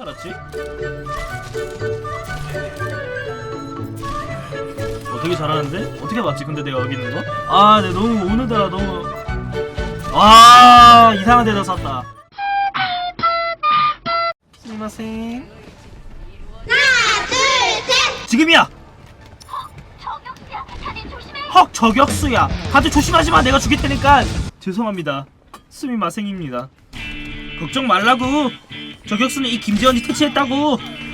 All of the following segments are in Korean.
알았지? 어, 되게 잘하는데? 어떻게 봤지? 근데 내가 여기 있는 거? 아, 내 너무 오늘따라 너무 아 이상한 데다 샀다. 스미마셍. 지금이야. 헉 저격수야. 다들 조심하지 마. 내가 죽일 테니까. 죄송합니다. 스미마생입니다. 걱정 말라고. 저격수는 이 김재원이 퇴치했다고.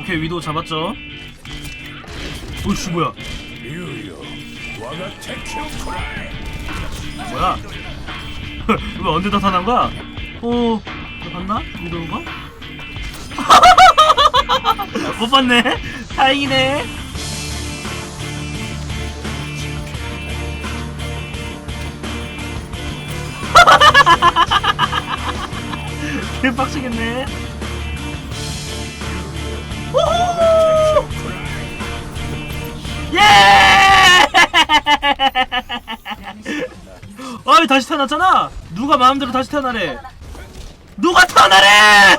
오케이 위도 잡았죠. 오씨 뭐야? 뭐야? 왜 언제 나타난 거야? 어, 너 봤나? 위도우가? 못 봤네. 다행이네. 우후! 예! 아이 다시 태어났잖아. 누가 마음대로 다시 태어나래? 누가 태어나래?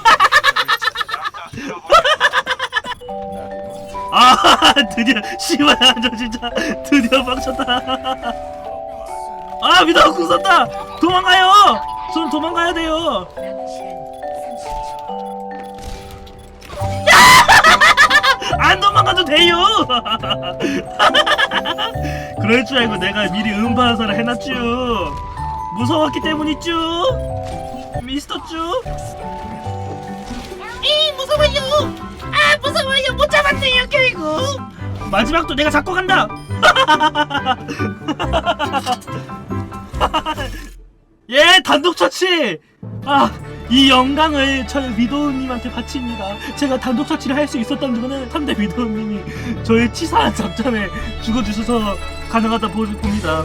아 드디어 씨발 저 진짜 드디어 빡쳤다. 아 미더 궁 썼다. 도망가요. 전 도망가야 돼요. 안 도망가도 돼요. 그럴 줄 알고 내가 미리 음반사를 해놨쥬. 무서웠기 때문이쭈. 미스터 쭈. 이 무서워요. 아 무서워요. 못 잡았네요 결국. 마지막도 내가 잡고 간다. 예 단독 처치. 아. 이 영광을 저희 위도우님한테 바칩니다. 제가 단독 처치를 할 수 있었던 거는 상대 위도우님이 저의 치사한 작전에 죽어주셔서 가능하다 보- 봅니다.